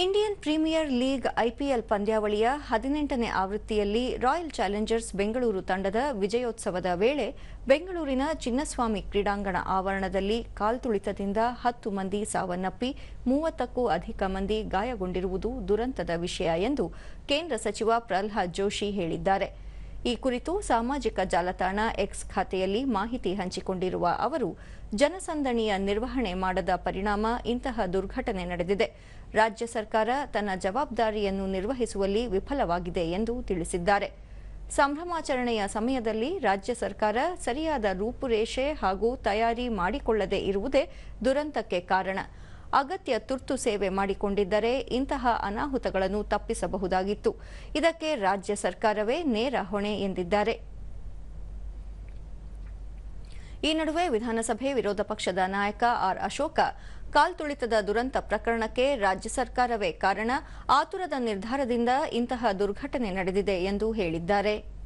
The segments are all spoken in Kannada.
ಇಂಡಿಯನ್ ಪ್ರೀಮಿಯರ್ ಲೀಗ್ ಐಪಿಎಲ್ ಪಂದ್ಯಾವಳಿಯ ಹದಿನೆಂಟನೇ ಆವೃತ್ತಿಯಲ್ಲಿ ರಾಯಲ್ ಚಾಲೆಂಜರ್ಸ್ ಬೆಂಗಳೂರು ತಂಡದ ವಿಜಯೋತ್ಸವದ ವೇಳೆ ಬೆಂಗಳೂರಿನ ಚಿನ್ನಸ್ವಾಮಿ ಕ್ರೀಡಾಂಗಣ ಆವರಣದಲ್ಲಿ ಕಾಲ್ತುಳಿತದಿಂದ ಹತ್ತು ಮಂದಿ ಸಾವನ್ನಪ್ಪಿ ಮೂವತ್ತಕ್ಕೂ ಅಧಿಕ ಮಂದಿ ಗಾಯಗೊಂಡಿರುವುದು ದುರಂತದ ವಿಷಯ ಎಂದು ಕೇಂದ್ರ ಸಚಿವ ಪ್ರಹ್ಲಾದ್ ಜೋಶಿ ಹೇಳಿದ್ದಾರೆ. ಈ ಕುರಿತು ಸಾಮಾಜಿಕ ಜಾಲತಾಣ ಎಕ್ಸ್ ಖಾತೆಯಲ್ಲಿ ಮಾಹಿತಿ ಹಂಚಿಕೊಂಡಿರುವ ಅವರು, ಜನಸಂದಣಿಯ ನಿರ್ವಹಣೆ ಮಾಡದ ಪರಿಣಾಮ ಇಂತಹ ದುರ್ಘಟನೆ ನಡೆದಿದೆ. ರಾಜ್ಯ ಸರ್ಕಾರ ತನ್ನ ಜವಾಬ್ದಾರಿಯನ್ನು ನಿರ್ವಹಿಸುವಲ್ಲಿ ವಿಫಲವಾಗಿದೆ ಎಂದು ತಿಳಿಸಿದ್ದಾರೆ. ಸಂಭ್ರಮಾಚರಣೆಯ ಸಮಯದಲ್ಲಿ ರಾಜ್ಯ ಸರ್ಕಾರ ಸರಿಯಾದ ರೂಪುರೇಷೆ ಹಾಗೂ ತಯಾರಿ ಮಾಡಿಕೊಳ್ಳದೇ ಇರುವುದೇ ದುರಂತಕ್ಕೆ ಕಾರಣ. ಅಗತ್ಯ ತುರ್ತು ಸೇವೆ ಮಾಡಿಕೊಂಡಿದ್ದರೆ ಇಂತಹ ಅನಾಹುತಗಳನ್ನು ತಪ್ಪಿಸಬಹುದಾಗಿತ್ತು. ಇದಕ್ಕೆ ರಾಜ್ಯ ಸರ್ಕಾರವೇ ನೇರ ಹೊಣೆ ಎಂದಿದ್ದಾರೆ. ಈ ನಡುವೆ ವಿಧಾನಸಭೆ ವಿರೋಧ ಪಕ್ಷದ ನಾಯಕ ಆರ್ ಅಶೋಕ ಕಾಲ್ತುಳಿತದ ದುರಂತ ಪ್ರಕರಣಕ್ಕೆ ರಾಜ್ಯ ಸರ್ಕಾರವೇ ಕಾರಣ. ಆತುರದ ನಿರ್ಧಾರದಿಂದ ಇಂತಹ ದುರ್ಘಟನೆ ನಡೆದಿದೆ ಎಂದು ಹೇಳಿದ್ದಾರೆ.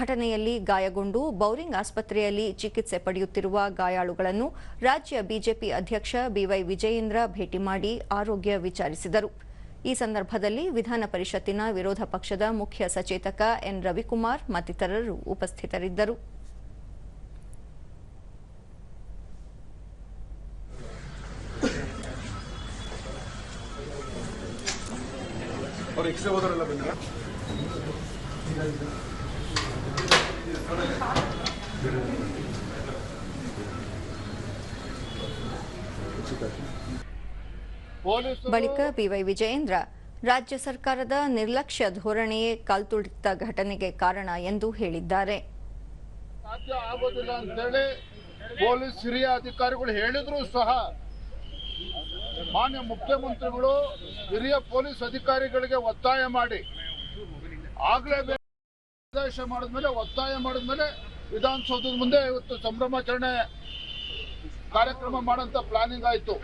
ಘಟನೆಯಲ್ಲಿ ಗಾಯಗೊಂಡು ಬೌರಿಂಗ್ ಆಸ್ಪತ್ರೆಯಲ್ಲಿ ಚಿಕಿತ್ಸೆ ಪಡೆಯುತ್ತಿರುವ ಗಾಯಾಳುಗಳನ್ನು ರಾಜ್ಯ ಬಿಜೆಪಿ ಅಧ್ಯಕ್ಷ ಬಿವೈ ವಿಜಯೇಂದ್ರ ಭೇಟಿ ಮಾಡಿ ಆರೋಗ್ಯ ವಿಚಾರಿಸಿದರು. ಈ ಸಂದರ್ಭದಲ್ಲಿ ವಿಧಾನ ಪರಿಷತ್ತಿನ ವಿರೋಧ ಪಕ್ಷದ ಮುಖ್ಯ ಸಚೇತಕ ಎನ್ ರವಿಕುಮಾರ್ ಮತ್ತಿತರರು ಉಪಸ್ಥಿತರಿದ್ದರು. ಅವ್ರು ಓದೋರೆಲ್ಲ ಬಂದಿಲ್ಲ ಬಳಿಕ ಬಿವೈ ವಿಜಯೇಂದ್ರ, ರಾಜ್ಯ ಸರ್ಕಾರದ ನಿರ್ಲಕ್ಷ್ಯ ಧೋರಣೆಯೇ ಕಾಲ್ತುಳಿತ ಘಟನೆಗೆ ಕಾರಣ ಎಂದು ಹೇಳಿದ್ದಾರೆ. ಸಾಧ್ಯ ಆಗೋದಿಲ್ಲ ಅಂತೇಳಿ ಪೊಲೀಸ್ ಹಿರಿಯ ಅಧಿಕಾರಿಗಳು ಹೇಳಿದ್ರು ಸಹ ಮಾನ್ಯ ಮುಖ್ಯಮಂತ್ರಿಗಳು ಹಿರಿಯ ಪೊಲೀಸ್ ಅಧಿಕಾರಿಗಳಿಗೆ ಒತ್ತಾಯ ಮಾಡಿ ಆಗ್ಲೇಬೇಕು ಆದೇಶ ಮಾಡಿದ್ಮೇಲೆ, ಒತ್ತಾಯ ಮಾಡಿದ್ಮೇಲೆ ವಿಧಾನಸೌಧದ ಮುಂದೆ ಇವತ್ತು ಸಂಭ್ರಮಾಚರಣೆ ಕಾರ್ಯಕ್ರಮ ಮಾಡಂತ ಪ್ಲಾನಿಂಗ್ ಆಯಿತು.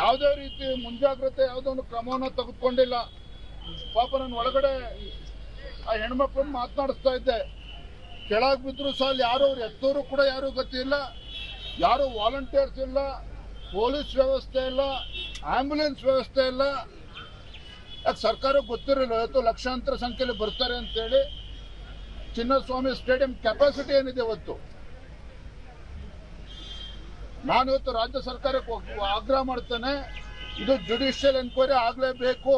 ಯಾವುದೇ ರೀತಿ ಮುಂಜಾಗ್ರತೆ ಯಾವುದೋ ಒಂದು ಕ್ರಮವನ್ನು ತೆಗೆದುಕೊಂಡಿಲ್ಲ. ಪಾಪ ನಾನು ಒಳಗಡೆ ಆ ಹೆಣ್ಮಕ್ಳನ್ನ ಮಾತನಾಡಿಸ್ತಾ ಇದ್ದೆ. ಕೆಳಗೆ ಬಿದ್ರು ಸಹ ಯಾರು ಅವ್ರು ಎತ್ತೋರು ಕೂಡ ಯಾರು ಗತಿ ಇಲ್ಲ. ಯಾರು ವಾಲಂಟಿಯರ್ಸ್ ಇಲ್ಲ. ಪೊಲೀಸ್ ವ್ಯವಸ್ಥೆ ಇಲ್ಲ. ಆಂಬ್ಯುಲೆನ್ಸ್ ವ್ಯವಸ್ಥೆ ಇಲ್ಲ. ಯಾಕೆ ಸರ್ಕಾರಕ್ಕೆ ಗೊತ್ತಿರಲಿಲ್ಲ ಇವತ್ತು ಲಕ್ಷಾಂತರ ಸಂಖ್ಯೆಯಲ್ಲಿ ಬರ್ತಾರೆ ಅಂತೇಳಿ ಚಿನ್ನಸ್ವಾಮಿ ಸ್ಟೇಡಿಯಂ ಕೆಪಾಸಿಟಿ ಏನಿದೆ ಇವತ್ತು? ನಾನು ಇವತ್ತು ರಾಜ್ಯ ಸರ್ಕಾರಕ್ಕೆ ಆಗ್ರಹ ಮಾಡ್ತೇನೆ, ಇದು ಜುಡಿಷಿಯಲ್ ಎನ್ಕ್ವೈರಿ ಆಗಲೇಬೇಕು.